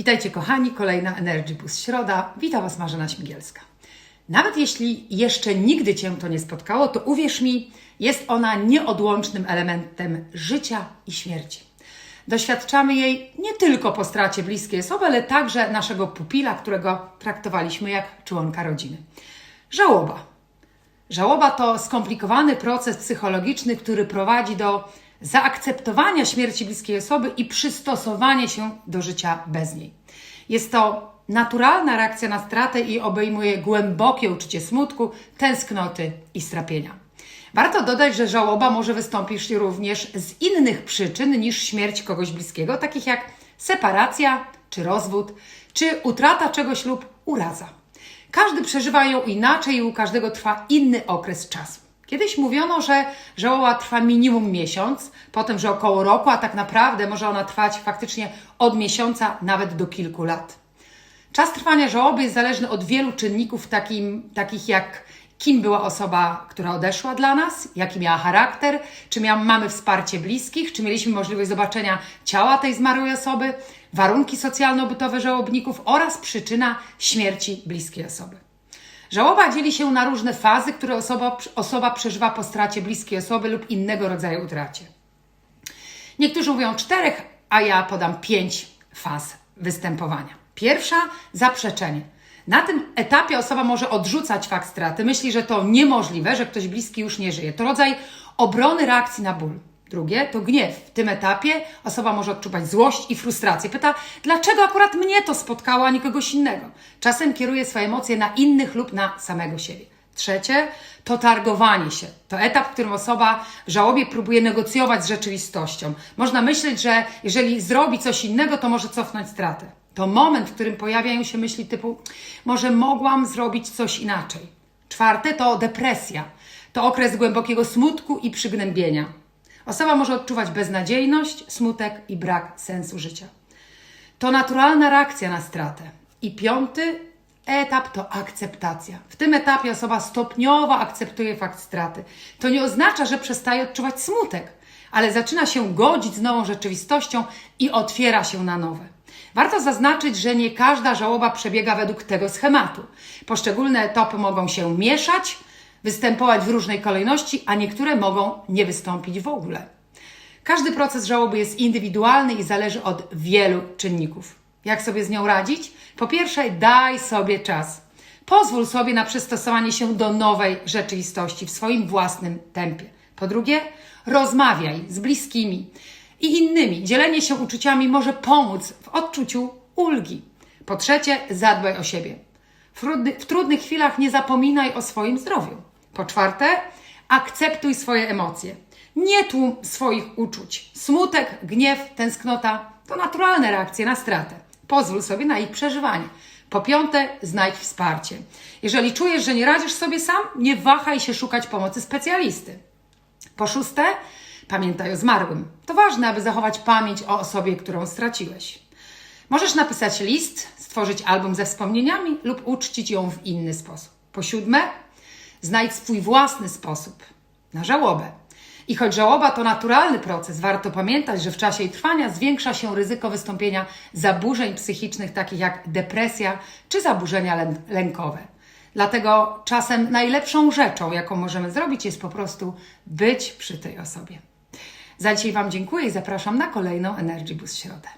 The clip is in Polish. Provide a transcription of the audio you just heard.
Witajcie kochani, kolejna Energy Boost Środa. Witam Was Marzena Śmigielska. Nawet jeśli jeszcze nigdy Cię to nie spotkało, to uwierz mi, jest ona nieodłącznym elementem życia i śmierci. Doświadczamy jej nie tylko po stracie bliskiej osoby, ale także naszego pupila, którego traktowaliśmy jak członka rodziny. Żałoba. Żałoba to skomplikowany proces psychologiczny, który prowadzi do zaakceptowania śmierci bliskiej osoby i przystosowania się do życia bez niej. Jest to naturalna reakcja na stratę i obejmuje głębokie uczucie smutku, tęsknoty i strapienia. Warto dodać, że żałoba może wystąpić również z innych przyczyn niż śmierć kogoś bliskiego, takich jak separacja, czy rozwód, czy utrata czegoś lub uraza. Każdy przeżywa ją inaczej i u każdego trwa inny okres czasu. Kiedyś mówiono, że żałoba trwa minimum miesiąc, potem, że około roku, a tak naprawdę może ona trwać faktycznie od miesiąca nawet do kilku lat. Czas trwania żałoby jest zależny od wielu czynników, takim, takich jak kim była osoba, która odeszła dla nas, jaki miała charakter, czy miał, mamy wsparcie bliskich, czy mieliśmy możliwość zobaczenia ciała tej zmarłej osoby, warunki socjalno-bytowe żałobników oraz przyczyna śmierci bliskiej osoby. Żałoba dzieli się na różne fazy, które osoba, osoba przeżywa po stracie bliskiej osoby lub innego rodzaju utracie. Niektórzy mówią czterech, a ja podam pięć faz występowania. Pierwsza zaprzeczenie. Na tym etapie osoba może odrzucać fakt straty, myśli, że to niemożliwe, że ktoś bliski już nie żyje. To rodzaj obrony reakcji na ból. Drugie to gniew. W tym etapie osoba może odczuwać złość i frustrację. Pyta, dlaczego akurat mnie to spotkało, a nie kogoś innego. Czasem kieruje swoje emocje na innych lub na samego siebie. Trzecie to targowanie się. To etap, w którym osoba w żałobie próbuje negocjować z rzeczywistością. Można myśleć, że jeżeli zrobi coś innego, to może cofnąć stratę. To moment, w którym pojawiają się myśli typu, może mogłam zrobić coś inaczej. Czwarte to depresja. To okres głębokiego smutku i przygnębienia. Osoba może odczuwać beznadziejność, smutek i brak sensu życia. To naturalna reakcja na stratę. I piąty etap to akceptacja. W tym etapie osoba stopniowo akceptuje fakt straty. To nie oznacza, że przestaje odczuwać smutek, ale zaczyna się godzić z nową rzeczywistością i otwiera się na nowe. Warto zaznaczyć, że nie każda żałoba przebiega według tego schematu. Poszczególne etapy mogą się mieszać, występować w różnej kolejności, a niektóre mogą nie wystąpić w ogóle. Każdy proces żałoby jest indywidualny i zależy od wielu czynników. Jak sobie z nią radzić? Po pierwsze, daj sobie czas. Pozwól sobie na przystosowanie się do nowej rzeczywistości w swoim własnym tempie. Po drugie, rozmawiaj z bliskimi i innymi. Dzielenie się uczuciami może pomóc w odczuciu ulgi. Po trzecie, zadbaj o siebie. W, trudny, w trudnych chwilach nie zapominaj o swoim zdrowiu. Po czwarte, akceptuj swoje emocje. Nie tłum swoich uczuć. Smutek, gniew, tęsknota to naturalne reakcje na stratę. Pozwól sobie na ich przeżywanie. Po piąte, znajdź wsparcie. Jeżeli czujesz, że nie radzisz sobie sam, nie wahaj się szukać pomocy specjalisty. Po szóste, pamiętaj o zmarłym. To ważne, aby zachować pamięć o osobie, którą straciłeś. Możesz napisać list, stworzyć album ze wspomnieniami lub uczcić ją w inny sposób. Po siódme, znajdź swój własny sposób na żałobę. I choć żałoba to naturalny proces, warto pamiętać, że w czasie jej trwania zwiększa się ryzyko wystąpienia zaburzeń psychicznych, takich jak depresja czy zaburzenia lę- lękowe. Dlatego czasem najlepszą rzeczą, jaką możemy zrobić, jest po prostu być przy tej osobie. Za dzisiaj Wam dziękuję i zapraszam na kolejną Energy Boost Środę.